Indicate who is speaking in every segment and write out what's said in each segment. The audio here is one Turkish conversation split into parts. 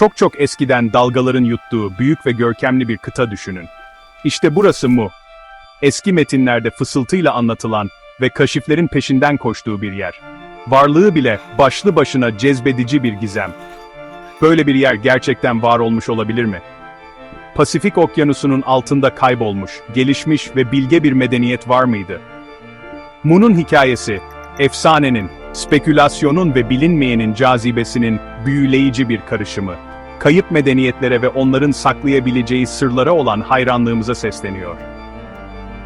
Speaker 1: Çok çok eskiden dalgaların yuttuğu büyük ve görkemli bir kıta düşünün. İşte burası Mu. Eski metinlerde fısıltıyla anlatılan ve kaşiflerin peşinden koştuğu bir yer. Varlığı bile başlı başına cezbedici bir gizem. Böyle bir yer gerçekten var olmuş olabilir mi? Pasifik Okyanusu'nun altında kaybolmuş, gelişmiş ve bilge bir medeniyet var mıydı? Mu'nun hikayesi, efsanenin, spekülasyonun ve bilinmeyenin cazibesinin büyüleyici bir karışımı. Kayıp medeniyetlere ve onların saklayabileceği sırlara olan hayranlığımıza sesleniyor.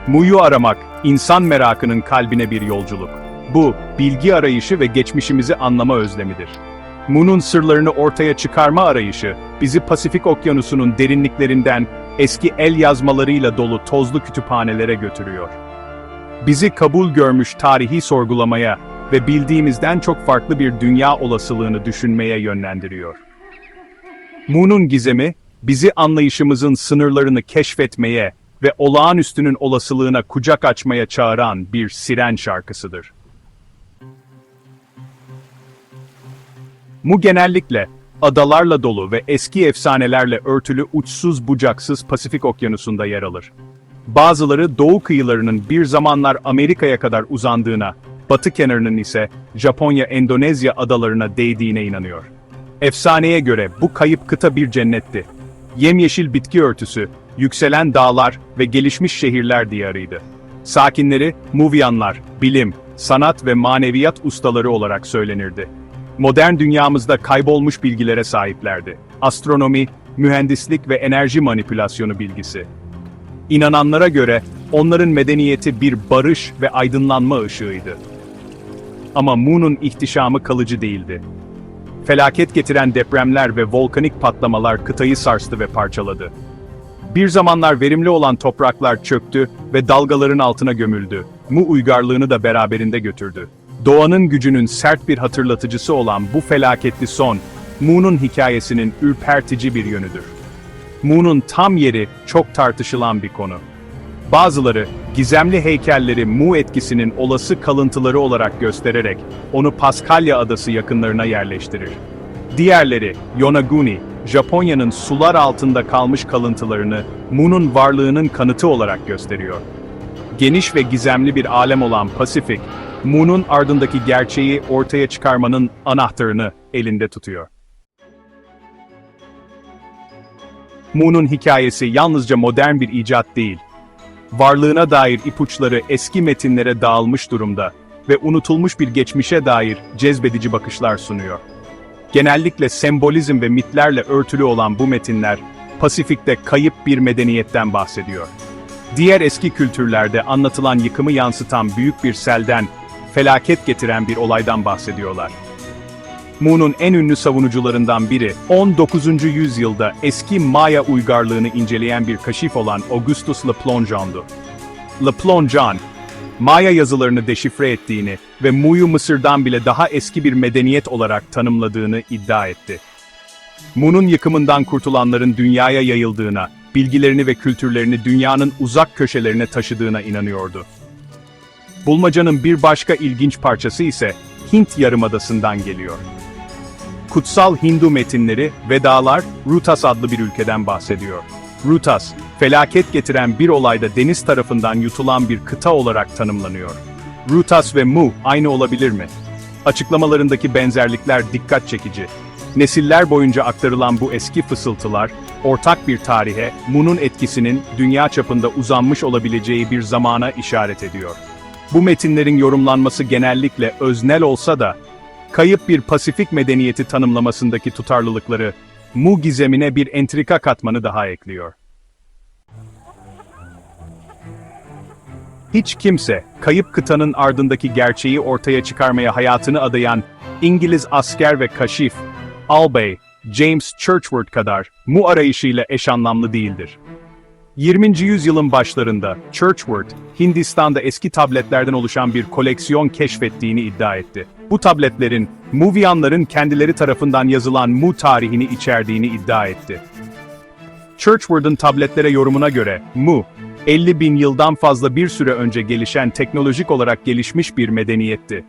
Speaker 1: Mu'yu aramak, insan merakının kalbine bir yolculuk. Bu, bilgi arayışı ve geçmişimizi anlama özlemidir. Mu'nun sırlarını ortaya çıkarma arayışı, bizi Pasifik Okyanusu'nun derinliklerinden eski el yazmalarıyla dolu tozlu kütüphanelere götürüyor. Bizi kabul görmüş tarihi sorgulamaya ve bildiğimizden çok farklı bir dünya olasılığını düşünmeye yönlendiriyor. Mu'nun gizemi, bizi anlayışımızın sınırlarını keşfetmeye ve olağanüstünün olasılığına kucak açmaya çağıran bir siren şarkısıdır. Mu genellikle adalarla dolu ve eski efsanelerle örtülü uçsuz bucaksız Pasifik Okyanusu'nda yer alır. Bazıları doğu kıyılarının bir zamanlar Amerika'ya kadar uzandığına, batı kenarının ise Japonya, Endonezya adalarına değdiğine inanıyor. Efsaneye göre bu kayıp kıta bir cennetti. Yemyeşil bitki örtüsü, yükselen dağlar ve gelişmiş şehirler diyarıydı. Sakinleri Muvyanlar, bilim, sanat ve maneviyat ustaları olarak söylenirdi. Modern dünyamızda kaybolmuş bilgilere sahiplerdi. Astronomi, mühendislik ve enerji manipülasyonu bilgisi. İnananlara göre onların medeniyeti bir barış ve aydınlanma ışığıydı. Ama Mu'nun ihtişamı kalıcı değildi. Felaket getiren depremler ve volkanik patlamalar kıtayı sarstı ve parçaladı. Bir zamanlar verimli olan topraklar çöktü ve dalgaların altına gömüldü. Mu uygarlığını da beraberinde götürdü. Doğanın gücünün sert bir hatırlatıcısı olan bu felaketli son, Mu'nun hikayesinin ürpertici bir yönüdür. Mu'nun tam yeri çok tartışılan bir konu. Bazıları, gizemli heykelleri Mu etkisinin olası kalıntıları olarak göstererek, onu Paskalya adası yakınlarına yerleştirir. Diğerleri, Yonaguni, Japonya'nın sular altında kalmış kalıntılarını Mu'nun varlığının kanıtı olarak gösteriyor. Geniş ve gizemli bir alem olan Pasifik, Mu'nun ardındaki gerçeği ortaya çıkarmanın anahtarını elinde tutuyor. Mu'nun hikayesi yalnızca modern bir icat değil. Varlığına dair ipuçları eski metinlere dağılmış durumda ve unutulmuş bir geçmişe dair cezbedici bakışlar sunuyor. Genellikle sembolizm ve mitlerle örtülü olan bu metinler, Pasifik'te kayıp bir medeniyetten bahsediyor. Diğer eski kültürlerde anlatılan yıkımı yansıtan büyük bir selden, felaket getiren bir olaydan bahsediyorlar. Mu'nun en ünlü savunucularından biri, 19. yüzyılda eski Maya uygarlığını inceleyen bir kaşif olan Augustus Le Plongeon'du. Le Plongeon, Maya yazılarını deşifre ettiğini ve Mu'yu Mısır'dan bile daha eski bir medeniyet olarak tanımladığını iddia etti. Mu'nun yıkımından kurtulanların dünyaya yayıldığına, bilgilerini ve kültürlerini dünyanın uzak köşelerine taşıdığına inanıyordu. Bulmacanın bir başka ilginç parçası ise Hint Yarımadası'ndan geliyor. Kutsal Hindu metinleri, Vedalar, Rutas adlı bir ülkeden bahsediyor. Rutas, felaket getiren bir olayda deniz tarafından yutulan bir kıta olarak tanımlanıyor. Rutas ve Mu aynı olabilir mi? Açıklamalarındaki benzerlikler dikkat çekici. Nesiller boyunca aktarılan bu eski fısıltılar, ortak bir tarihe, Mu'nun etkisinin dünya çapında uzanmış olabileceği bir zamana işaret ediyor. Bu metinlerin yorumlanması genellikle öznel olsa da, kayıp bir Pasifik medeniyeti tanımlamasındaki tutarlılıkları, Mu gizemine bir entrika katmanı daha ekliyor. Hiç kimse, kayıp kıtanın ardındaki gerçeği ortaya çıkarmaya hayatını adayan İngiliz asker ve kaşif, albay, James Churchward kadar Mu arayışıyla eş anlamlı değildir. 20. yüzyılın başlarında Churchward, Hindistan'da eski tabletlerden oluşan bir koleksiyon keşfettiğini iddia etti. Bu tabletlerin, Muvyanların kendileri tarafından yazılan Mu tarihini içerdiğini iddia etti. Churchward'ın tabletlere yorumuna göre, Mu, 50 bin yıldan fazla bir süre önce gelişen teknolojik olarak gelişmiş bir medeniyetti.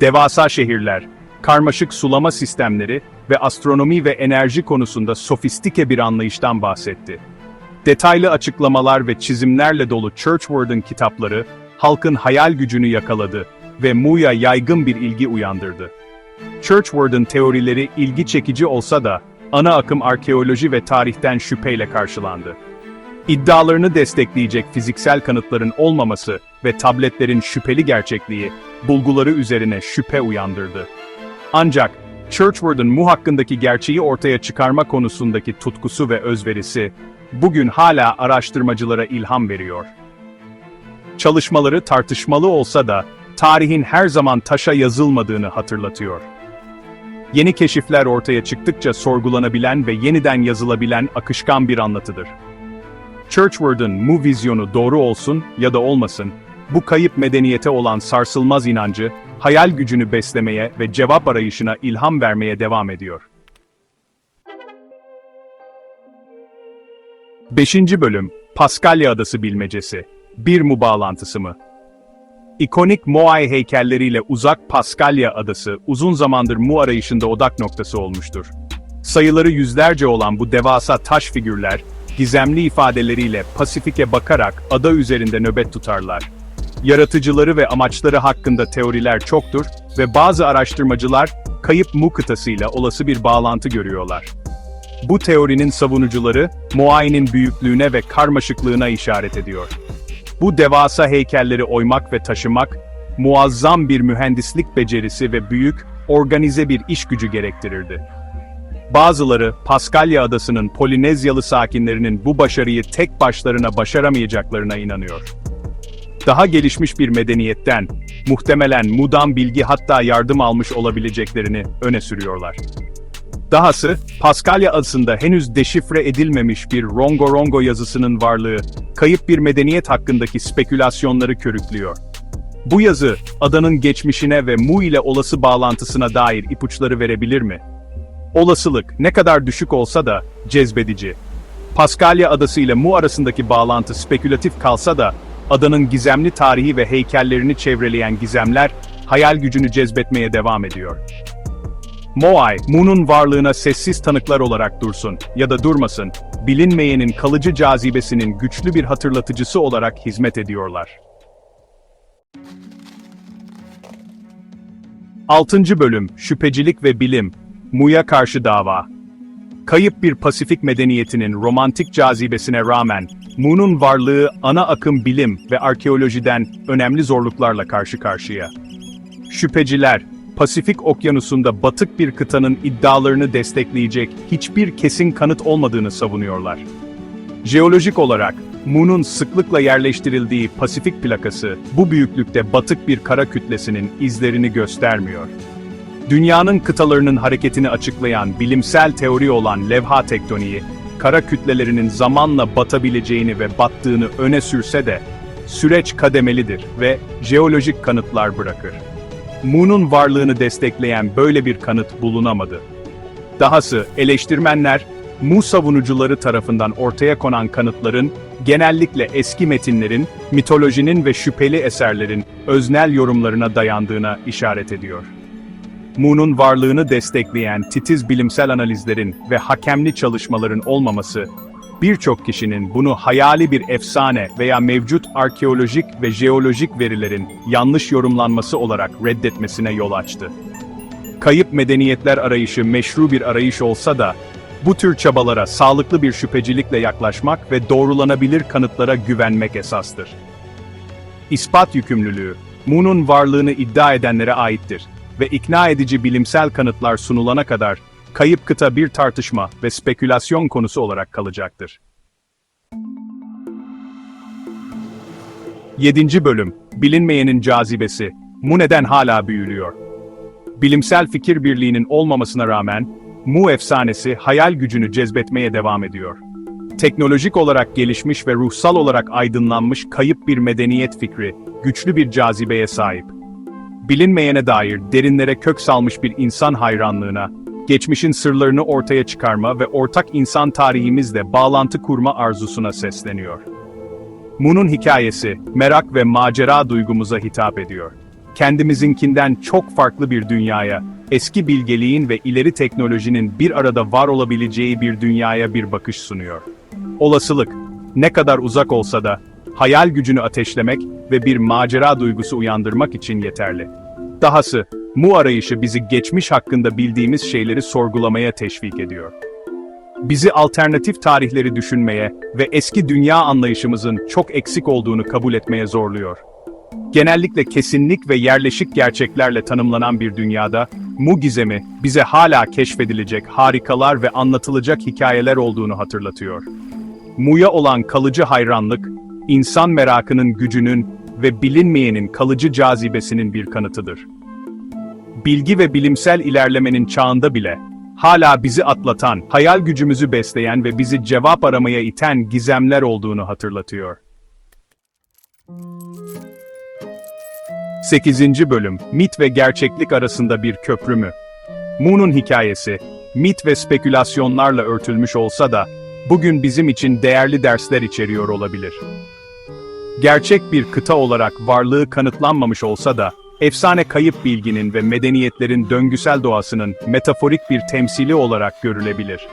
Speaker 1: Devasa şehirler, karmaşık sulama sistemleri ve astronomi ve enerji konusunda sofistike bir anlayıştan bahsetti. Detaylı açıklamalar ve çizimlerle dolu Churchward'ın kitapları, halkın hayal gücünü yakaladı ve Mu'ya yaygın bir ilgi uyandırdı. Churchward'ın teorileri ilgi çekici olsa da, ana akım arkeoloji ve tarihten şüpheyle karşılandı. İddialarını destekleyecek fiziksel kanıtların olmaması ve tabletlerin şüpheli gerçekliği, bulguları üzerine şüphe uyandırdı. Ancak, Churchward'ın Mu hakkındaki gerçeği ortaya çıkarma konusundaki tutkusu ve özverisi, bugün hala araştırmacılara ilham veriyor. Çalışmaları tartışmalı olsa da, tarihin her zaman taşa yazılmadığını hatırlatıyor. Yeni keşifler ortaya çıktıkça sorgulanabilen ve yeniden yazılabilen akışkan bir anlatıdır. Churchward'ın Mu vizyonu doğru olsun ya da olmasın, bu kayıp medeniyete olan sarsılmaz inancı, hayal gücünü beslemeye ve cevap arayışına ilham vermeye devam ediyor. 5. Bölüm, Paskalya Adası Bilmecesi. Bir mu bağlantısı mı? İkonik Moai heykelleriyle uzak Paskalya Adası uzun zamandır Mu arayışında odak noktası olmuştur. Sayıları yüzlerce olan bu devasa taş figürler, gizemli ifadeleriyle Pasifik'e bakarak ada üzerinde nöbet tutarlar. Yaratıcıları ve amaçları hakkında teoriler çoktur ve bazı araştırmacılar kayıp Mu kıtasıyla olası bir bağlantı görüyorlar. Bu teorinin savunucuları, Moai'nin büyüklüğüne ve karmaşıklığına işaret ediyor. Bu devasa heykelleri oymak ve taşımak, muazzam bir mühendislik becerisi ve büyük, organize bir iş gücü gerektirirdi. Bazıları, Paskalya adasının Polinezyalı sakinlerinin bu başarıyı tek başlarına başaramayacaklarına inanıyor. Daha gelişmiş bir medeniyetten, muhtemelen Mu'dan bilgi hatta yardım almış olabileceklerini öne sürüyorlar. Dahası, Paskalya adasında henüz deşifre edilmemiş bir Rongo Rongo yazısının varlığı, kayıp bir medeniyet hakkındaki spekülasyonları körüklüyor. Bu yazı, adanın geçmişine ve Mu ile olası bağlantısına dair ipuçları verebilir mi? Olasılık, ne kadar düşük olsa da, cezbedici. Paskalya adası ile Mu arasındaki bağlantı spekülatif kalsa da, adanın gizemli tarihi ve heykellerini çevreleyen gizemler, hayal gücünü cezbetmeye devam ediyor. Moai, Mu'nun varlığına sessiz tanıklar olarak dursun ya da durmasın, bilinmeyenin kalıcı cazibesinin güçlü bir hatırlatıcısı olarak hizmet ediyorlar. 6. Bölüm, Şüphecilik ve Bilim, Mu'ya karşı dava. Kayıp bir Pasifik medeniyetinin romantik cazibesine rağmen, Mu'nun varlığı ana akım bilim ve arkeolojiden önemli zorluklarla karşı karşıya. Şüpheciler, Pasifik Okyanusu'nda batık bir kıtanın iddialarını destekleyecek hiçbir kesin kanıt olmadığını savunuyorlar. Jeolojik olarak, Mu'nun sıklıkla yerleştirildiği Pasifik plakası, bu büyüklükte batık bir kara kütlesinin izlerini göstermiyor. Dünyanın kıtalarının hareketini açıklayan bilimsel teori olan levha tektoniği, kara kütlelerinin zamanla batabileceğini ve battığını öne sürse de, süreç kademelidir ve jeolojik kanıtlar bırakır. Mu'nun varlığını destekleyen böyle bir kanıt bulunamadı. Dahası eleştirmenler, Mu savunucuları tarafından ortaya konan kanıtların, genellikle eski metinlerin, mitolojinin ve şüpheli eserlerin öznel yorumlarına dayandığına işaret ediyor. Mu'nun varlığını destekleyen titiz bilimsel analizlerin ve hakemli çalışmaların olmaması, birçok kişinin bunu hayali bir efsane veya mevcut arkeolojik ve jeolojik verilerin yanlış yorumlanması olarak reddetmesine yol açtı. Kayıp medeniyetler arayışı meşru bir arayış olsa da, bu tür çabalara sağlıklı bir şüphecilikle yaklaşmak ve doğrulanabilir kanıtlara güvenmek esastır. İspat yükümlülüğü, Mu'nun varlığını iddia edenlere aittir ve ikna edici bilimsel kanıtlar sunulana kadar kayıp kıta bir tartışma ve spekülasyon konusu olarak kalacaktır. 7. Bölüm Bilinmeyenin cazibesi Mu neden hala büyülüyor? Bilimsel fikir birliğinin olmamasına rağmen, Mu efsanesi hayal gücünü cezbetmeye devam ediyor. Teknolojik olarak gelişmiş ve ruhsal olarak aydınlanmış kayıp bir medeniyet fikri, güçlü bir cazibeye sahip. Bilinmeyene dair derinlere kök salmış bir insan hayranlığına, geçmişin sırlarını ortaya çıkarma ve ortak insan tarihimizle bağlantı kurma arzusuna sesleniyor. Mu'nun hikayesi, merak ve macera duygumuza hitap ediyor. kendimizinkinden çok farklı bir dünyaya, eski bilgeliğin ve ileri teknolojinin bir arada var olabileceği bir dünyaya bir bakış sunuyor. Olasılık, ne kadar uzak olsa da, hayal gücünü ateşlemek ve bir macera duygusu uyandırmak için yeterli. Dahası, Mu arayışı bizi geçmiş hakkında bildiğimiz şeyleri sorgulamaya teşvik ediyor. Bizi alternatif tarihleri düşünmeye ve eski dünya anlayışımızın çok eksik olduğunu kabul etmeye zorluyor. Genellikle kesinlik ve yerleşik gerçeklerle tanımlanan bir dünyada, Mu gizemi bize hala keşfedilecek harikalar ve anlatılacak hikayeler olduğunu hatırlatıyor. Mu'ya olan kalıcı hayranlık, insan merakının gücünün ve bilinmeyenin kalıcı cazibesinin bir kanıtıdır. Bilgi ve bilimsel ilerlemenin çağında bile, hala bizi atlatan, hayal gücümüzü besleyen ve bizi cevap aramaya iten gizemler olduğunu hatırlatıyor. 8. Bölüm, Mit ve gerçeklik arasında bir köprü mü? Mu'nun hikayesi, mit ve spekülasyonlarla örtülmüş olsa da, bugün bizim için değerli dersler içeriyor olabilir. Gerçek bir kıta olarak varlığı kanıtlanmamış olsa da, efsane kayıp bilginin ve medeniyetlerin döngüsel doğasının metaforik bir temsili olarak görülebilir.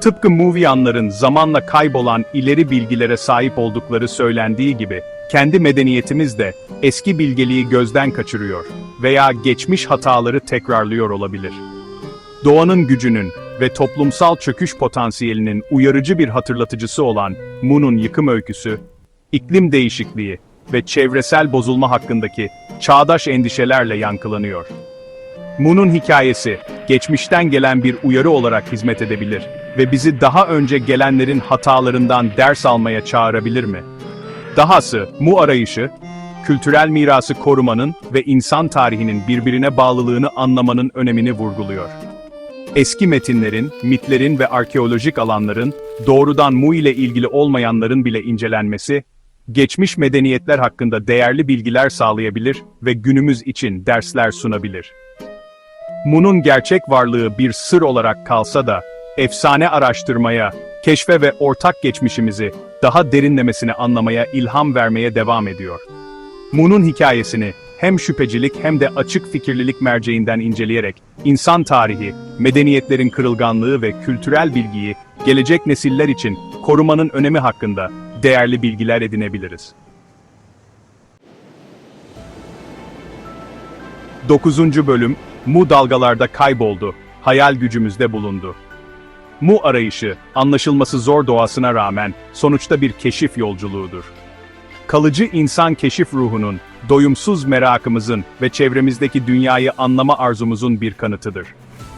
Speaker 1: Tıpkı Movianların zamanla kaybolan ileri bilgilere sahip oldukları söylendiği gibi, kendi medeniyetimiz de eski bilgeliği gözden kaçırıyor veya geçmiş hataları tekrarlıyor olabilir. Doğanın gücünün ve toplumsal çöküş potansiyelinin uyarıcı bir hatırlatıcısı olan Mu'nun yıkım öyküsü, iklim değişikliği ve çevresel bozulma hakkındaki çağdaş endişelerle yankılanıyor. Mu'nun hikayesi, geçmişten gelen bir uyarı olarak hizmet edebilir ve bizi daha önce gelenlerin hatalarından ders almaya çağırabilir mi? Dahası, Mu arayışı, kültürel mirası korumanın ve insan tarihinin birbirine bağlılığını anlamanın önemini vurguluyor. Eski metinlerin, mitlerin ve arkeolojik alanların, doğrudan Mu ile ilgili olmayanların bile incelenmesi, geçmiş medeniyetler hakkında değerli bilgiler sağlayabilir ve günümüz için dersler sunabilir. Mu'nun gerçek varlığı bir sır olarak kalsa da, efsane araştırmaya, keşfe ve ortak geçmişimizi daha derinlemesine anlamaya ilham vermeye devam ediyor. Mu'nun hikayesini hem şüphecilik hem de açık fikirlilik merceğinden inceleyerek insan tarihi, medeniyetlerin kırılganlığı ve kültürel bilgiyi gelecek nesiller için korumanın önemi hakkında değerli bilgiler edinebiliriz. 9. Bölüm, Mu dalgalarda kayboldu, hayal gücümüzde bulundu. Mu arayışı, anlaşılması zor doğasına rağmen, sonuçta bir keşif yolculuğudur. Kalıcı insan keşif ruhunun, doyumsuz merakımızın ve çevremizdeki dünyayı anlama arzumuzun bir kanıtıdır.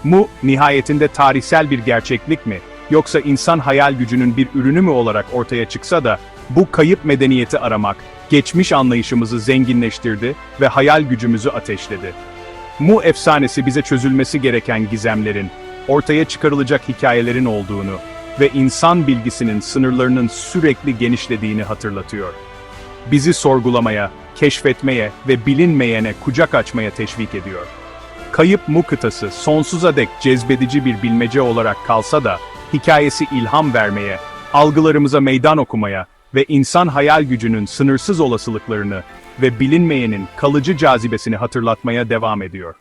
Speaker 1: Mu, nihayetinde tarihsel bir gerçeklik mi, yoksa insan hayal gücünün bir ürünü mü olarak ortaya çıksa da, bu kayıp medeniyeti aramak, geçmiş anlayışımızı zenginleştirdi ve hayal gücümüzü ateşledi. Mu efsanesi bize çözülmesi gereken gizemlerin, ortaya çıkarılacak hikayelerin olduğunu ve insan bilgisinin sınırlarının sürekli genişlediğini hatırlatıyor. Bizi sorgulamaya, keşfetmeye ve bilinmeyene kucak açmaya teşvik ediyor. Kayıp Mu kıtası sonsuza dek cezbedici bir bilmece olarak kalsa da, hikayesi ilham vermeye, algılarımıza meydan okumaya ve insan hayal gücünün sınırsız olasılıklarını ve bilinmeyenin kalıcı cazibesini hatırlatmaya devam ediyor.